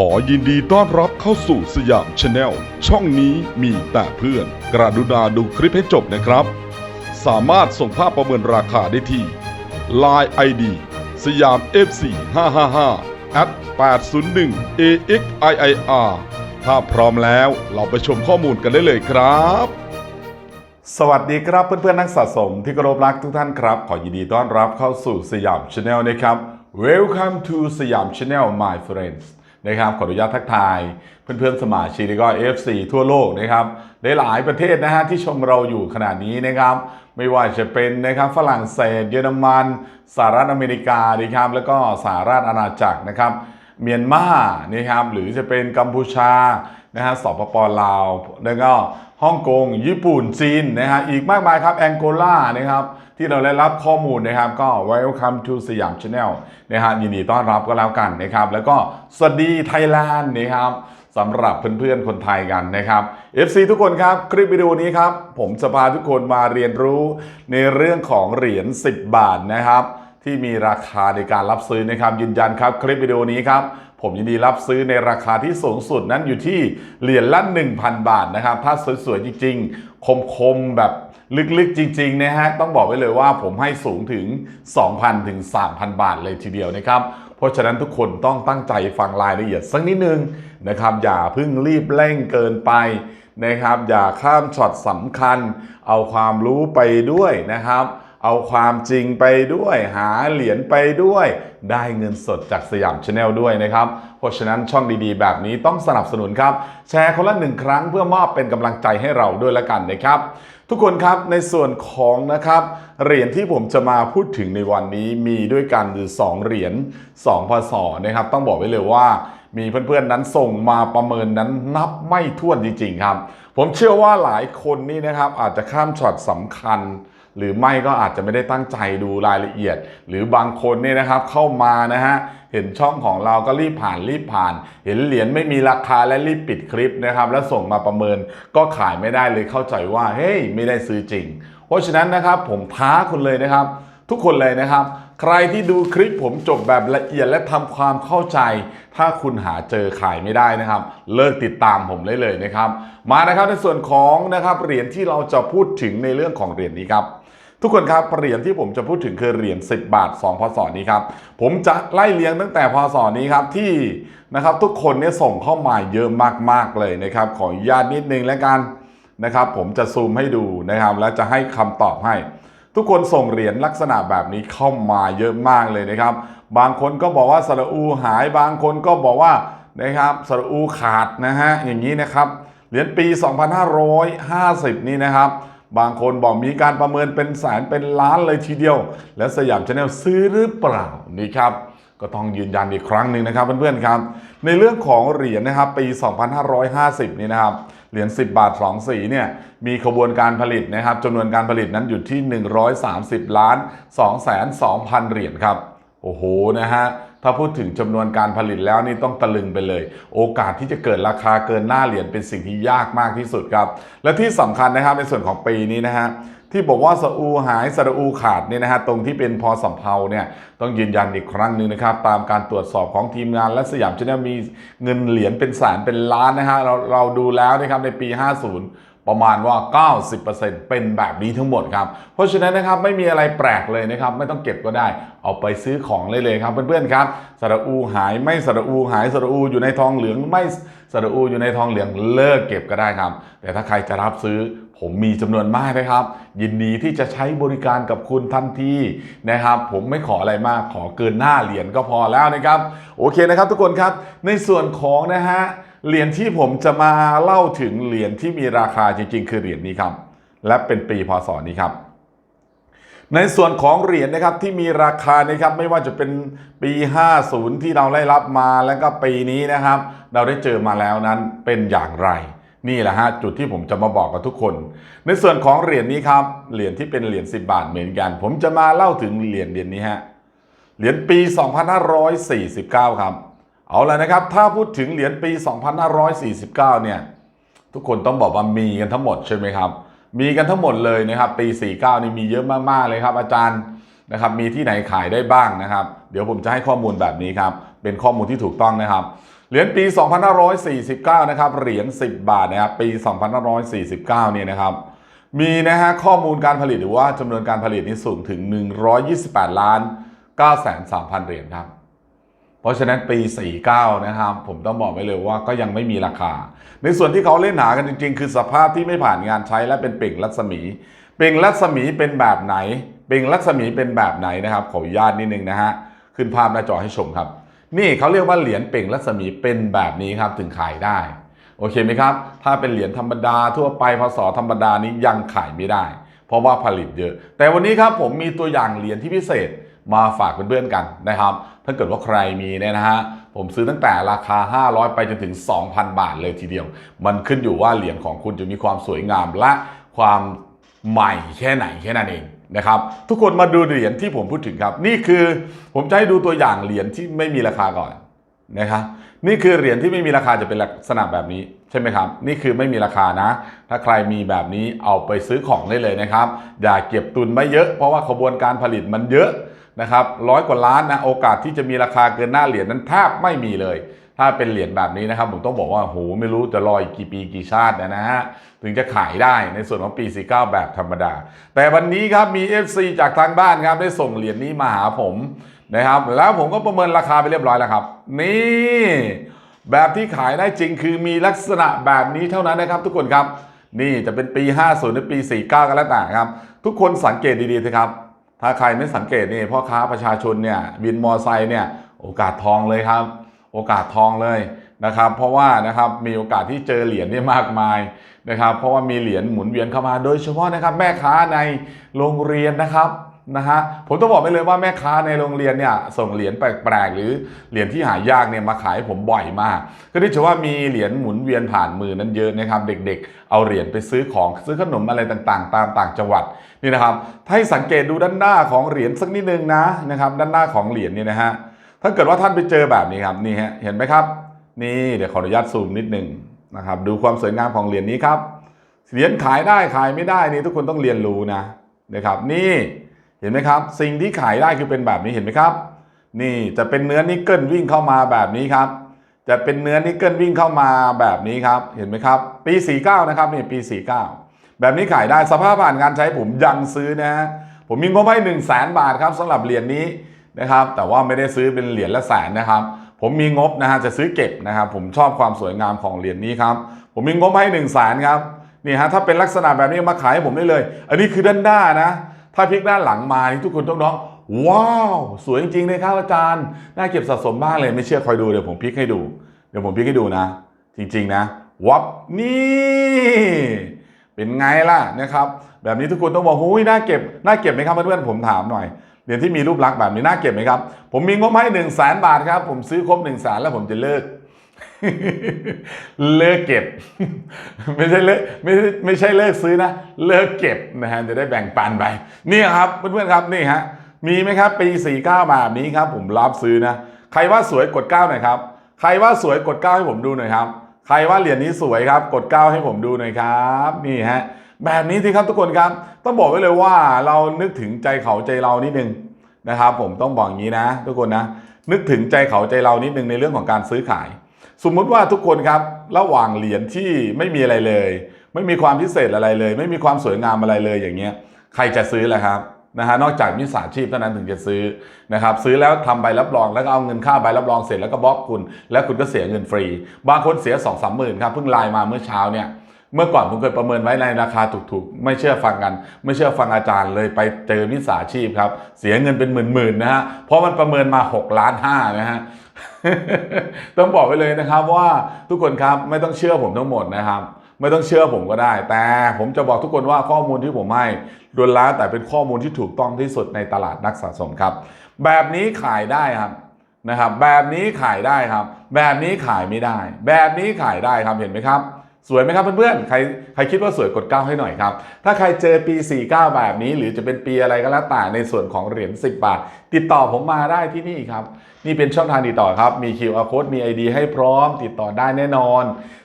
ขอยินดีต้อนรับเข้าสู่สยามชาแนลช่องนี้มีแต่เพื่อน กระดุณาดูคลิปให้จบนะครับ สามารถส่งภาพประเมินราคาได้ที่ Line ID สยาม FC 555 at 801 AXIIR ถ้าพร้อมแล้วเราไปชมข้อมูลกันได้เลยครับ สวัสดีครับเพื่อนๆนักสะสมที่เคารพรักทุกท่านครับ ขอยินดีต้อนรับเข้าสู่สยามชาแนลนะครับ Welcome to สยามชาแนล my friends นะครับขออนุญาตทักทาย เพื่อนๆสมาชิกแล้วก็ FC ทั่วโลกนะครับได้หลายประเทศนะฮะที่ชมเราอยู่ขณะนี้นะครับ ไม่ว่าจะเป็นนะครับฝรั่งเศส เยอรมันสหรัฐอเมริกานะครับแล้วก็สหราชอาณาจักรนะครับ เมียนมานะครับหรือจะเป็นกัมพูชานะฮะสปปลาวแล้วก็ฮ่องกงญี่ปุ่นจีนนะฮะอีกมากมายครับแองโกลานะครับ ที่เราได้รับข้อมูลนะครับ ก็ welcome to สยาม Channel นะฮะยินดีต้อนรับก็แล้วกันนะครับ แล้วก็สวัสดีไทยแลนด์นะครับสำหรับเพื่อนๆ คนไทยกันนะครับ FC ทุกคนครับ คลิปวิดีโอนี้ครับ ผมจะพาทุกคนมาเรียนรู้ในเรื่องของเหรียญ 10 บาทนะครับ ที่มีราคาในการรับซื้อนะครับยืนยันครับ คลิปวิดีโอนี้ครับ ผมยินดีรับซื้อในราคาที่สูงสุดนั้นอยู่ที่เหรียญละ 1,000 บาทนะครับ ถ้าสวยๆจริง ๆ คมๆแบบลึกๆจริงๆนะฮะต้องบอกไว้เลยว่าผมให้สูงถึง 2,000 ถึง 3,000 บาทเลยทีเดียวนะครับ เพราะฉะนั้นทุกคนต้องตั้งใจฟังรายละเอียดสักนิดนึงนะครับ อย่าเพิ่งรีบเร่งเกินไปนะครับ อย่าข้ามช็อตสำคัญ เอาความรู้ไปด้วยนะครับ เอาความจริงไปด้วย หาเหรียญไปด้วย ได้เงินสดจากสยามชาแนลด้วยนะครับ เพราะฉะนั้นช่องดีๆ แบบนี้ต้องสนับสนุนครับ แชร์คนละหนึ่งครั้งเพื่อมอบเป็นกำลังใจให้เราด้วยละกันนะครับ ทุกคนครับในส่วนของนะครับเหรียญที่ผมจะมาพูดถึงในวันนี้มีด้วยกันคือ2เหรียญ2พศนะครับ ต้องบอกไว้เลยว่ามีเพื่อนๆนั้นส่งมาประเมินนั้นนับไม่ถ้วนจริงๆครับ ผมเชื่อว่าหลายคนนี่นะครับอาจจะข้ามช็อตสำคัญ หรือไม่ก็อาจจะไม่ได้ตั้งใจดูรายละเอียด หรือบางคนเนี่ยนะครับเข้ามานะฮะเห็นช่องของเราก็รีบผ่านรีบผ่าน เห็นเหรียญไม่มีราคาและรีบปิดคลิปนะครับแล้วส่งมาประเมินก็ขายไม่ได้เลยเข้าใจว่าเฮ้ยไม่ได้ซื้อจริง เพราะฉะนั้นนะครับผมท้าคุณเลยนะครับ ทุกคนเลยนะครับใครที่ดูคลิปผมจบแบบละเอียดและทำความเข้าใจ ถ้าคุณหาเจอขายไม่ได้นะครับ เลิกติดตามผมได้เลยนะครับ มานะครับในส่วนของนะครับเหรียญที่เราจะพูดถึงในเรื่องของเหรียญนี้ครับ ทุกคนครับเหรียญที่ผมจะพูดถึงคือเหรียญ10 บาท 2 พศนี้ครับผมจะไล่เรียงตั้งแต่พศนี้ครับที่นะครับทุกคนเนี่ยส่งเข้ามาเยอะมากๆเลยนะครับขออนุญาตนิดนึงแล้วกันนะครับผมจะซูมให้ดูนะครับแล้วจะให้คำตอบให้ ทุกคนส่งเหรียญลักษณะแบบนี้เข้ามาเยอะมากเลยนะครับ บางคนก็บอกว่าสระอูหายบางคนก็บอกว่านะครับสระอูขาดนะฮะอย่างนี้นะครับเหรียญปี 2550 นี่นะครับ บางคนบอกมีการประเมินเป็นแสนเป็นล้านเลยทีเดียว และสยามชาแนลซื้อหรือเปล่านี่ครับก็ต้องยืนยันอีกครั้งหนึ่งนะครับเพื่อนๆครับ ในเรื่องของเหรียญนะครับปี 2550 นี่นะครับเหรียญ 10 บาท 2 สีเนี่ยมีขบวนการผลิตนะครับจำนวนการผลิตนั้นอยู่ที่ 130 ล้าน2แสน2พันเหรียญครับ โอ้โหนะฮะ ถ้าพูดถึงจำนวนการผลิตแล้วนี่ต้องตะลึงไปเลย โอกาสที่จะเกิดราคาเกินหน้าเหรียญเป็นสิ่งที่ยากมากที่สุดครับ และที่สำคัญนะครับในส่วนของปีนี้นะฮะที่บอกว่าสะอูหายสระอูขาดเนี่ยนะฮะตรงที่เป็นพอสำเภาเนี่ยต้องยืนยันอีกครั้งหนึ่งนะครับ ตามการตรวจสอบของทีมงานและสยามชนลมีเงินเหรียญเป็นแสนเป็นล้านนะฮะเราเราดูแล้วนะครับในปี 50 ประมาณว่า 90%เป็นแบบนี้ทั้งหมดครับ เพราะฉะนั้นนะครับไม่มีอะไรแปลกเลยนะครับ ไม่ต้องเก็บก็ได้ เอาไปซื้อของเลยเลยครับเพื่อนๆครับสระอูหายไม่สระอูหายสระอูอยู่ในทองเหลืองไม่สระอูอยู่ในทองเหลืองเลิกเก็บก็ได้ครับ แต่ถ้าใครจะรับซื้อผมมีจำนวนมากนะครับ ยินดีที่จะใช้บริการกับคุณทันทีนะครับ ผมไม่ขออะไรมากขอเกินหน้าเหรียญก็พอแล้วนะครับ โอเคนะครับทุกคนครับในส่วนของนะฮะ เหรียญที่ผมจะมาเล่าถึงเหรียญที่มีราคาจริง ๆ คือเหรียญนี้ครับ และเป็นปีพศนี้ครับ ในส่วนของเหรียญนะครับที่มีราคานะครับไม่ว่าจะเป็นปี 50 ที่เราได้รับมาแล้วก็ปีนี้นะครับ เราได้เจอมาแล้วนั้นเป็นอย่างไร นี่แหละฮะจุดที่ผมจะมาบอกกับทุกคน ในส่วนของเหรียญนี้ครับเหรียญที่เป็นเหรียญ10 บาทเหมือนกัน ผมจะมาเล่าถึงเหรียญเหรียญนี้ฮะเหรียญปี 2549 ครับ เอาละนะครับ ถ้าพูดถึงเหรียญปี 2549 เนี่ย ทุกคนต้องบอกว่ามีกันทั้งหมดใช่ไหมครับ มีกันทั้งหมดเลยนะครับ ปี 49 นี่มีเยอะมากๆเลยครับ อาจารย์นะครับ มีที่ไหนขายได้บ้างนะครับ เดี๋ยวผมจะให้ข้อมูลแบบนี้ครับ เป็นข้อมูลที่ถูกต้องนะครับ เหรียญปี 2549 นะครับ เหรียญ 10 บาทนะครับ ปี 2549 เนี่ยนะครับ มีนะฮะข้อมูลการผลิตหรือว่าจำนวนการผลิตนี่สูงถึง 128 ล้าน9แสน3,000 เหรียญครับ ราะฉะนั้นปี 49 นะครับ ผมต้องบอกไว้เลยว่าก็ยังไม่มีราคา ในส่วนที่เขาเล่นหากันจริง ๆ คือสภาพที่ไม่ผ่านงานใช้และเป็นเปล่งรัศมี เปล่งรัศมีเป็นแบบไหน เปล่งรัศมีเป็นแบบไหนนะครับ ขออนุญาตนิดนึงนะฮะ ขึ้นภาพหน้าจอให้ชมครับ นี่เขาเรียกว่าเหรียญเปล่งรัศมีเป็นแบบนี้ครับถึงขายได้ โอเคไหมครับ ถ้าเป็นเหรียญธรรมดาทั่วไปพศธรรมดานี้ยังขายไม่ได้ เพราะว่าผลิตเยอะ แต่วันนี้ครับผมมีตัวอย่างเหรียญที่พิเศษ มาฝากเพื่อนๆกันนะครับ ถ้าเกิดว่าใครมีเนี่ยนะฮะ ผมซื้อตั้งแต่ราคา 500 ไปจนถึง 2,000 บาทเลยทีเดียว มันขึ้นอยู่ว่าเหรียญของคุณจะมีความสวยงามและความใหม่แค่ไหนแค่นั้นเองนะครับ ทุกคนมาดูเหรียญที่ผมพูดถึงครับ นี่คือผมจะให้ดูตัวอย่างเหรียญที่ไม่มีราคาก่อนนะครับนี่คือเหรียญที่ไม่มีราคาจะเป็นลักษณะแบบนี้ใช่ไหมครับ นี่คือไม่มีราคานะ ถ้าใครมีแบบนี้เอาไปซื้อของได้เลยนะครับ อย่าเก็บตุนไม่เยอะเพราะว่าขบวนการผลิตมันเยอะ นะครับร้อยกว่าล้านนะโอกาสที่จะมีราคาเกินหน้าเหรียญนั้นแทบไม่มีเลย ถ้าเป็นเหรียญแบบนี้นะครับผมต้องบอกว่าโหไม่รู้จะรออีกกี่ปีกี่ชาตินะฮะถึงจะขายได้ในส่วนของปี 49 แบบธรรมดา แต่วันนี้ครับมี FC จากทางบ้านครับได้ส่งเหรียญนี้มาหาผมนะครับแล้วผมก็ประเมินราคาไปเรียบร้อยแล้วครับ นี่แบบที่ขายได้จริงคือมีลักษณะแบบนี้เท่านั้นนะครับ ทุกคนครับ นี่จะเป็นปี 50 หรือปี 49ก็แล้วแต่ครับ ทุกคนสังเกตดีๆสิครับ ถ้าใครไม่สังเกตนี่พ่อค้าประชาชนเนี่ยวินมอไซค์เนี่ยโอกาสทองเลยครับ โอกาสทองเลยนะครับ เพราะว่านะครับมีโอกาสที่เจอเหรียญนี่มากมายนะครับ เพราะว่ามีเหรียญหมุนเวียนเข้ามาโดยเฉพาะนะครับแม่ค้าในโรงเรียนนะครับ นะฮะผมต้องบอกไปเลยว่าแม่ค้าในโรงเรียนเนี่ยส่งเหรียญแปลกๆหรือเหรียญที่หายากเนี่ยมาขายผมบ่อยมาก ก็ได้ชื่อว่ามีเหรียญหมุนเวียนผ่านมือนั้นเยอะนะครับเด็กๆ เอาเหรียญไปซื้อของซื้อขนมอะไรต่างๆ ตามต่างจังหวัดนี่นะครับถ้าให้สังเกตดูด้านหน้าของเหรียญสักนิดนึงนะนะครับด้านหน้าของเหรียญนี่นะฮะถ้าเกิดว่าท่านไปเจอแบบนี้ครับนี่ฮะเห็นไหมครับ นี่เดี๋ยวขออนุญาตซูมนิดนึงนะครับดูความสวยงามของเหรียญนี้ครับเหรียญขายได้ขายไม่ได้นี่ทุกคนต้องเรียนรู้นะนะครับนี่ เห็นไหมครับ สิ่งที่ขายได้คือเป็นแบบนี้เห็นไหมครับ นี่จะเป็นเนื้อนิกเกิลวิ่งเข้ามาแบบนี้ครับ จะเป็นเนื้อนิกเกิลวิ่งเข้ามาแบบนี้ครับ เห็นไหมครับ ปี 49 นะครับนี่ปี 49 แบบนี้ขายได้สภาพผ่านการใช้ผมยังซื้อนะฮะผมมีงบให้1 0 0 0 0แสนบาทครับสำหรับเหรียญนี้นะครับ แต่ว่าไม่ได้ซื้อเป็นเหรียญละแสนนะครับ ผมมีงบนะฮะจะซื้อเก็บนะครับ ผมชอบความสวยงามของเหรียญนี้ครับ ผมมีงบให้1 0 0 0 0แสนครับนี่ฮะถ้าเป็นลักษณะแบบนี้มาขายให้ผมได้เลย อันนี้คือด้านหน้านะ ถ้าพลิกด้านหลังมานี่ทุกคนต้องร้อง ว้าว สวยจริงๆเลยครับอาจารย์ น่าเก็บสะสมบ้างเลยไม่เชื่อคอยดูเดี๋ยวผมพลิกให้ดู เดี๋ยวผมพลิกให้ดูนะ จริงๆนะ วับนี่ เป็นไงล่ะนะครับ แบบนี้ทุกคนต้องบอกหุ้ยน่าเก็บน่าเก็บไหมครับเพื่อนๆผมถามหน่อยเหรียญที่มีรูปลักษณ์แบบนี้น่าเก็บไหมครับ ผมมีงบให้หนึ่งแสนบาทครับ ผมซื้อครบหนึ่งแสนแล้วผมจะเลิก เลิกเก็บ ไม่ใช่เลิกไม่ใช่ไม่ใช่เลิกซื้อนะ เลิกเก็บนะฮะจะได้แบ่งปันไปนี่ครับเพื่อนๆครับนี่ฮะมีไหมครับ ปี 49แบบนี้ครับ ผมรับซื้อนะ ใครว่าสวยกด 9 หน่อยครับ ใครว่าสวยกด 9 ให้ผมดูหน่อยครับ ใครว่าเหรียญนี้สวยครับ กด 9 ให้ผมดูหน่อยครับนี่ฮะแบบนี้สิครับทุกคนครับ ต้องบอกไว้เลยว่าเรานึกถึงใจเขาใจเรานิดนึงนะครับ ผมต้องบอกอย่างนี้นะ ทุกคนนะนึกถึงใจเขาใจเรานิดนึงในเรื่องของการซื้อขาย สมมุติว่าทุกคนครับระหว่างเหรียญที่ไม่มีอะไรเลย ไม่มีความพิเศษอะไรเลย ไม่มีความสวยงามอะไรเลยอย่างเงี้ยใครจะซื้อล่ะครับนะฮะนอกจากมิจฉาชีพเท่านั้นถึงจะซื้อนะครับซื้อแล้วทำใบรับรองแล้วก็เอาเงินค่าใบรับรองเสร็จแล้วก็บล็อกคุณ แล้วคุณก็เสียเงินฟรี บางคนเสีย2องสามหมื่นครับเพิ่งไลน์มาเมื่อเช้าเนี่ย เมื่อก่อนผมเคยประเมินไว้ในราคาถูกๆ ไม่เชื่อฟังกัน ไม่เชื่อฟังอาจารย์เลยไปเจอมิจฉาชีพครับ เสียเงินเป็นหมื่นๆนะฮะ เพราะมันประเมินมา6ล้านห้านะฮะ ต้องบอกไว้เลยนะครับว่าทุกคนครับไม่ต้องเชื่อผมทั้งหมดนะครับไม่ต้องเชื่อผมก็ได้ แต่ผมจะบอกทุกคนว่าข้อมูลที่ผมให้ล้วนแล้วแต่เป็นข้อมูลที่ถูกต้องที่สุดในตลาดนักสะสมครับ แบบนี้ขายได้ครับนะครับ แบบนี้ขายได้ครับ แบบนี้ขายไม่ได้ แบบนี้ขายได้ครับเห็นไหมครับ สวยไหมครับเพื่อนๆ ใครใครคิดว่าสวยกดเก้าให้หน่อยครับ ถ้าใครเจอปี 49 แบบนี้ หรือจะเป็นปีอะไรก็แล้วแต่ในส่วนของเหรียญ10 บาท ติดต่อผมมาได้ที่นี่ครับ นี่เป็นช่องทางติดต่อครับ มี QR code มี ID ให้พร้อม ติดต่อได้แน่นอน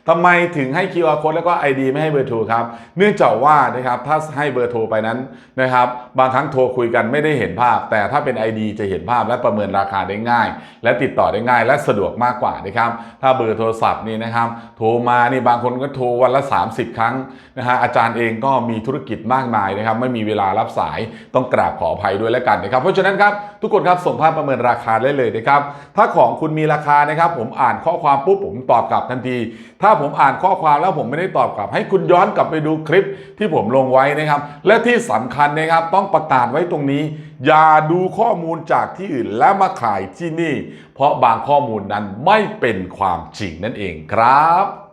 ทำไมถึงให้ QR code แล้วก็ ID ไม่ให้เบอร์โทรครับ เนื่องจากว่านะครับถ้าให้เบอร์โทรไปนั้นนะครับบางครั้งโทรคุยกันไม่ได้เห็นภาพ แต่ถ้าเป็น ID จะเห็นภาพและประเมินราคาได้ง่าย และติดต่อได้ง่าย และสะดวกมากกว่านะครับถ้าเบอร์โทรศัพท์นี่นะครับโทรมานี่บางคนก็โทรวันละ 30 ครั้งนะฮะอาจารย์เองก็มีธุรกิจมากมายนะครับไม่มีเวลารับสายต้องกราบขออภัยด้วยแล้วกันนะครับเพราะฉะนั้นครับทุกคนครับส่งภาพประเมินราคาได้เลยนะครับถ้าของคุณมีราคานะครับ ผมอ่านข้อความปุ๊บผมตอบกลับทันที ถ้าผมอ่านข้อความแล้วผมไม่ได้ตอบกลับ ให้คุณย้อนกลับไปดูคลิปที่ผมลงไว้นะครับ และที่สำคัญนะครับต้องประกาศไว้ตรงนี้ อย่าดูข้อมูลจากที่อื่นแล้วมาขายที่นี่ เพราะบางข้อมูลนั้นไม่เป็นความจริงนั่นเองครับ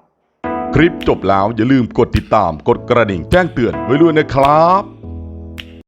ลิปจบแล้วอย่าลืมกดติดตามกดกระดิ่งแจ้งเตือนไว้ด้วยนะครับ